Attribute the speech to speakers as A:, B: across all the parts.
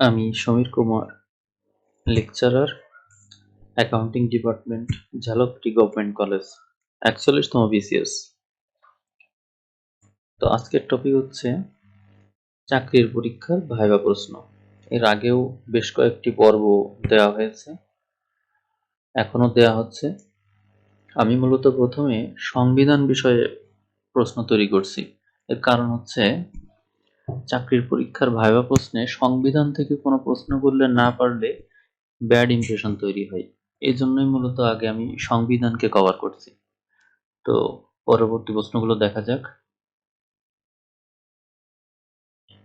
A: আমি Samir Kumar lecturer accounting department Jhalakathi government college একচল্লিশতম BCS তো আজকের টপিক হচ্ছে চাকরির পরীক্ষার ভাইবা প্রশ্ন। এর আগেও বেশ কয়েকটি পর্ব দেওয়া হয়েছে। এখনও দেওয়া হচ্ছে। আমি মূলত প্রথমে সংবিধান বিষয়ে প্রশ্ন তৈরি করছি। এর কারণ হচ্ছে চাকরির পরীক্ষার ভাইবা প্রশ্নে সংবিধান থেকে কোনো প্রশ্ন করলে না পারলে ব্যাড ইমপ্রেশন তৈরি হয়। এই জন্যই মূলত আগে আমি সংবিধানকে কভার করছি। তো পরবর্তী প্রশ্নগুলো দেখা যাক।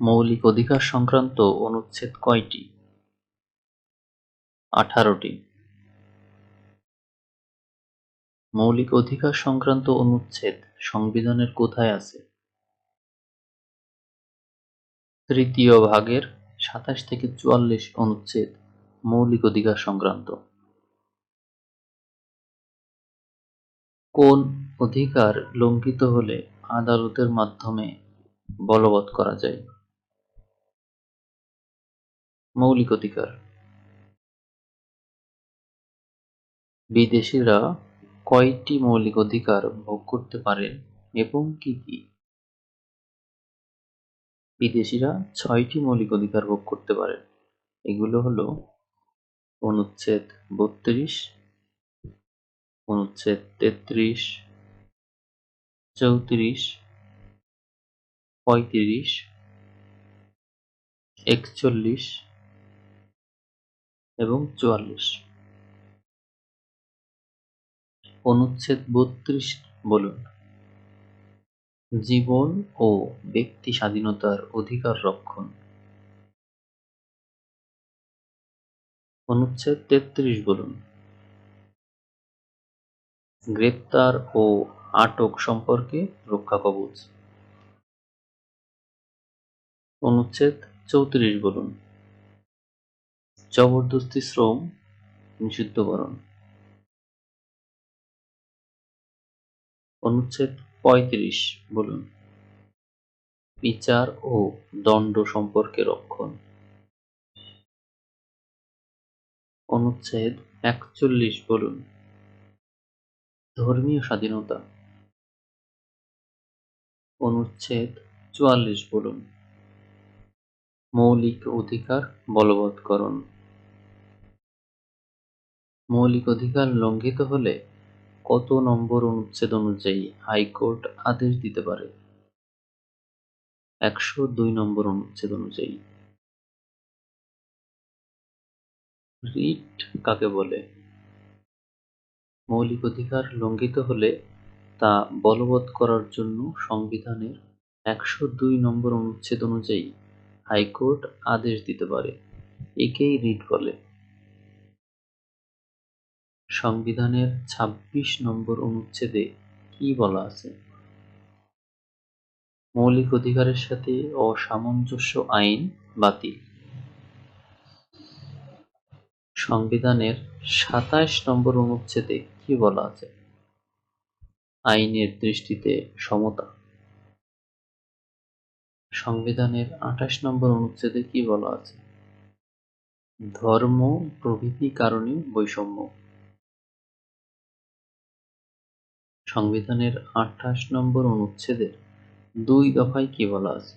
A: মৌলিক অধিকার সংক্রান্ত অনুচ্ছেদ কয়টি? আঠারোটি। মৌলিক অধিকার সংক্রান্ত অনুচ্ছেদ সংবিধানের কোথায় আছে? তৃতীয় ভাগের সাতাশ থেকে চুয়াল্লিশ অনুচ্ছেদ, মৌলিক অধিকার সংক্রান্ত। কোন অধিকার লঙ্ঘিত হলে আদালতের মাধ্যমে বলবৎ করা যায়? মৌলিক অধিকার। বিদেশিরা কয়টি মৌলিক অধিকার ভোগ করতে পারেন এবং কি কি? বিদেশিরা ছয়টি মৌলিক অধিকার ভোগ করতে পারেন। এগুলো হলো অনুচ্ছেদ বত্রিশ, অনুচ্ছেদ তেত্রিশ, চৌত্রিশ, পঁয়ত্রিশ, একচল্লিশ এবং চুয়াল্লিশ। অনুচ্ছেদ বত্রিশ বলুন। জীবন ও ব্যক্তি স্বাধীনতার অধিকার রক্ষণ। অনুচ্ছেদ তেত্রিশ বলুন। গ্রেপ্তার ও আটক সম্পর্কে রক্ষা কবচ। অনুচ্ছেদ চৌত্রিশ বলুন। জবরদস্তি শ্রম, নিষিদ্ধকরণ। অনুচ্ছেদ পঁয়ত্রিশ, বলুন। বিচার ও দণ্ড সম্পর্কে রক্ষণ। অনুচ্ছেদ একচল্লিশ, বলুন। ধর্মীয় স্বাধীনতা। অনুচ্ছেদ চুয়াল্লিশ, বলুন। মৌলিক অধিকার বলবৎকরণ। মৌলিক অধিকার লঙ্ঘিত হলে কত নম্বর অনুচ্ছেদ অনুযায়ী হাইকোর্ট আদেশ দিতে পারে? একশো দুই নম্বর অনুচ্ছেদ অনুযায়ী। রিট কাকে বলে? মৌলিক অধিকার লঙ্ঘিত হলে তা বলবৎ করার জন্য সংবিধানের একশো দুই নম্বর অনুচ্ছেদ অনুযায়ী হাইকোর্ট আদেশ দিতে পারে। একেই রিট বলে। সংবিধানের ছাব্বিশ নম্বর অনুচ্ছেদে কি বলা আছে? মৌলিক অধিকারের সাথে অসামঞ্জস্য আইন বাতিল। সংবিধানের সাতাশ নম্বর অনুচ্ছেদে কি বলা আছে? আইনের দৃষ্টিতে সমতা। সংবিধানের আঠাশ নম্বর অনুচ্ছেদে কি বলা আছে? ধর্ম, প্রভৃতি কারণে বৈষম্য। সংবিধানের আঠাশ নম্বর অনুচ্ছেদের দুই দফায় কি বলা আছে?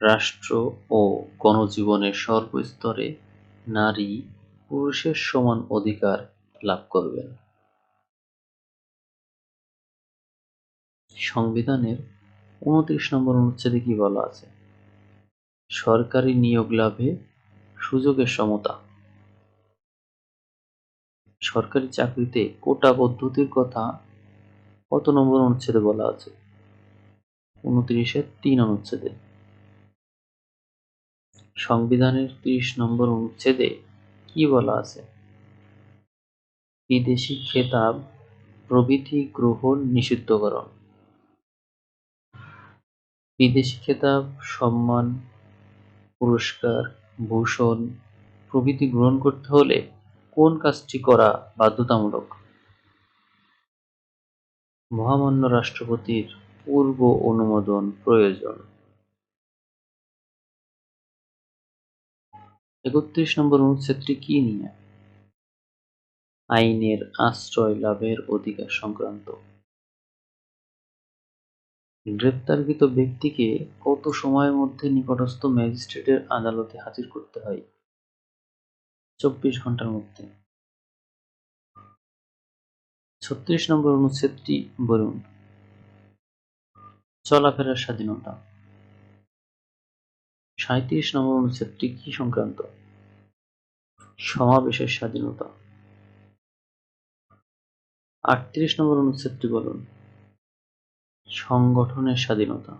A: রাষ্ট্র ও গণজীবনের সর্বস্তরে নারী পুরুষের সমান অধিকার লাভ করবেন। সংবিধানের উনত্রিশ নম্বর অনুচ্ছেদে কি বলা আছে? সরকারি নিয়োগ লাভে সুযোগের সমতা। সরকারি চাকরিতে কোটা পদ্ধতির কথা কত নম্বর অনুচ্ছেদে বলা আছে? উনত্রিশের তিন অনুচ্ছেদে। সংবিধানের ত্রিশ নম্বর অনুচ্ছেদে কি বলা আছে? বিদেশি খেতাব প্রভৃতি গ্রহণ নিষিদ্ধকরণ। বিদেশি খেতাব, সম্মান, পুরস্কার, ভূষণ প্রভৃতি গ্রহণ করতে হলে কোন কাজটি করা বাধ্যতামূলক? মহামান্য রাষ্ট্রপতির পূর্ব অনুমোদন প্রয়োজন। একত্রিশ নম্বর অনুচ্ছেদটি কি নিয়ে? আইনের আশ্রয় লাভের অধিকার সংক্রান্ত। গ্রেপ্তারকৃত ব্যক্তিকে কত সময়ের মধ্যে নিকটস্থ ম্যাজিস্ট্রেটের আদালতে হাজির করতে হয়? চব্বিশ ঘণ্টার মধ্যে। ছত্রিশ নম্বর অনুচ্ছেদটি বলুন। চলাফেরার স্বাধীনতা। সাঁত্রিশ নম্বর অনুচ্ছেদটি কি সংক্রান্ত? সমাবেশের স্বাধীনতা। আটত্রিশ নম্বর অনুচ্ছেদটি বলুন। সংগঠনের স্বাধীনতা।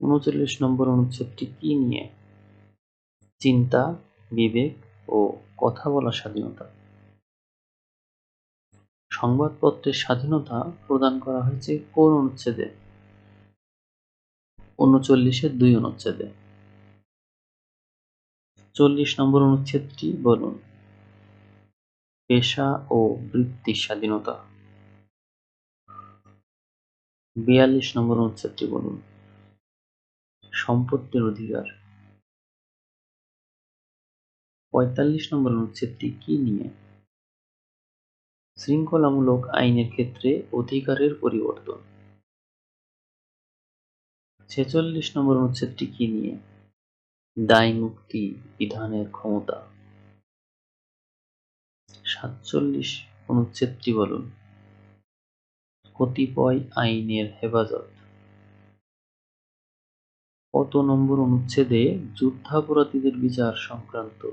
A: উনচল্লিশ নম্বর অনুচ্ছেদটি কি নিয়ে? চিন্তা, বিবেক ও কথা বলার স্বাধীনতা। সংবাদপত্রের স্বাধীনতা প্রদান করা হয়েছে কোন অনুচ্ছেদে? উনচল্লিশের দুই অনুচ্ছেদে। চল্লিশ নম্বর অনুচ্ছেদটি বলুন। পেশা ও বৃত্তির স্বাধীনতা। বিয়াল্লিশ নম্বর অনুচ্ছেদটি বলুন। সম্পত্তির অধিকার। পঁয়তাল্লিশ নম্বর অনুচ্ছেদটি কি নিয়ে? শৃঙ্খলামূলক আইনের ক্ষেত্রে অধিকারের পরিবর্তন। ছেচল্লিশ নম্বর অনুচ্ছেদটি কি নিয়ে? দায় মুক্তি বিধানের ক্ষমতা। সাতচল্লিশ অনুচ্ছেদটি বলুন। কতিপয় আইনের হেফাজত। কত নম্বর অনুচ্ছেদে যুদ্ধাপরাধীদের বিচার সংক্রান্ত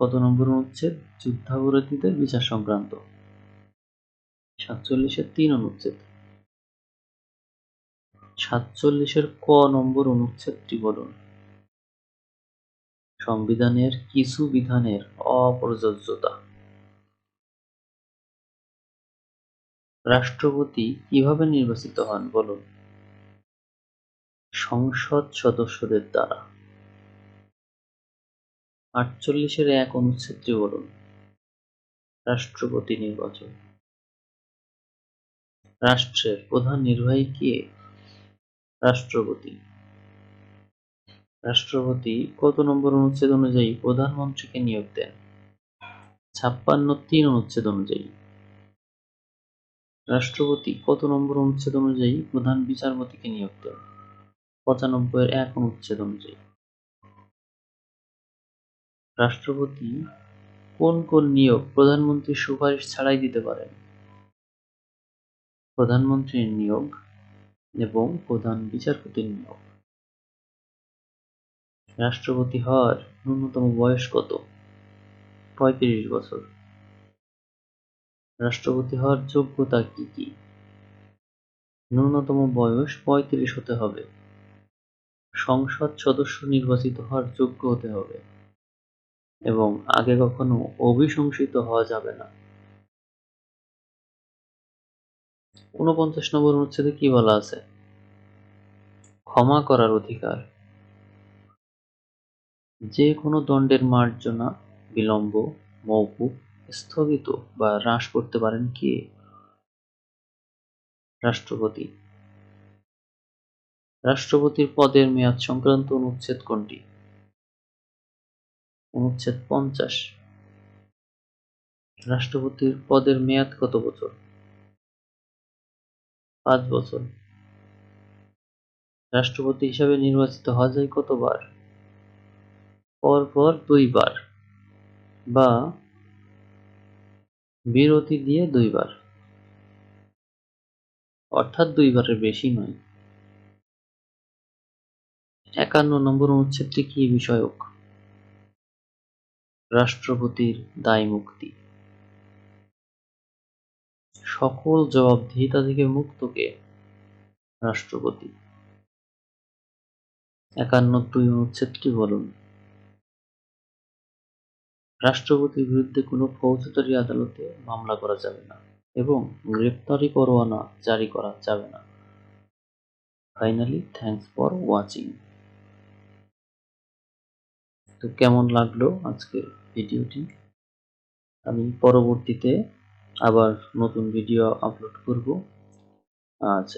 A: কত নম্বর অনুচ্ছেদ? যুদ্ধাপরাধীদের বিচার সংক্রান্ত। সাতচল্লিশের তিন অনুচ্ছেদ। সাতচল্লিশের ক নম্বর অনুচ্ছেদটি বলুন। সংবিধানের কিছু বিধানের অপ্রযোজ্যতা। রাষ্ট্রপতি কীভাবে নির্বাচিত হন বলুন? সংসদ সদস্যদের দ্বারা। আটচল্লিশের এক অনুচ্ছেদটি বলুন। রাষ্ট্রপতি নির্বাচন। রাষ্ট্রের প্রধান নির্বাহী কে? রাষ্ট্রপতি। রাষ্ট্রপতি কত নম্বর অনুচ্ছেদ অনুযায়ী প্রধানমন্ত্রীকে নিয়োগ দেন? ছাপ্পান্ন তিন অনুচ্ছেদ অনুযায়ী। রাষ্ট্রপতি কত নম্বর অনুচ্ছেদ অনুযায়ী প্রধান বিচারপতিকে নিয়োগ দেন? পঁচানব্বই এক অনুচ্ছেদ অনুযায়ী। রাষ্ট্রপতি কোন কোন নিয়োগ প্রধানমন্ত্রীর সুপারিশ ছাড়াই দিতে পারেন? প্রধানমন্ত্রীর নিয়োগ এবং প্রধান বিচারপতির নিয়োগ। রাষ্ট্রপতি হওয়ার ন্যূনতম বয়স কত? পঁয়ত্রিশ বছর। রাষ্ট্রপতি হওয়ার যোগ্যতা কি কি? ন্যূনতম বয়স পঁয়ত্রিশ হতে হবে। সংসদ সদস্য নির্বাচিত হওয়ার যোগ্য হতে হবে। এবং আগে কখনো অভিশংসিত হওয়া যাবে না। ঊনপঞ্চাশ নম্বর অনুচ্ছেদে কি বলা আছে? ক্ষমা করার অধিকার। যে কোনো দণ্ডের মার্জনা, বিলম্ব মৌকুব স্থগিত বা হ্রাস করতে পারেন কে? রাষ্ট্রপতি। রাষ্ট্রপতির পদের মেয়াদ সংক্রান্ত অনুচ্ছেদ কোনটি? অনুচ্ছেদ পঞ্চাশ। রাষ্ট্রপতির পদের মেয়াদ কত বছর? পাঁচ বছর। রাষ্ট্রপতি হিসাবে নির্বাচিত হওয়া যায় কতবার? পরপর দুইবার বা বিরতি দিয়ে দুইবার। অর্থাৎ দুইবারের বেশি নয়। একান্ন নম্বর অনুচ্ছেদটি কি বিষয়ক? রাষ্ট্রপতির দায় মুক্তি। সকল জবাবদিহিতা থেকে মুক্ত কে? রাষ্ট্রপতি। একান্ন দুই অনুচ্ছেদটি বলুন? রাষ্ট্রপতির বিরুদ্ধে কোনো ফৌজদারি আদালতে মামলা করা যাবে না এবং গ্রেপ্তারি পরোয়ানা জারি করা যাবে না। ফাইনালি থ্যাংকস ফর ওয়াচিং তো কেমন লাগল আজকে ভিডিওটি? আমি পরবর্তীতে আবার নতুন ভিডিও আপলোড করব। আজ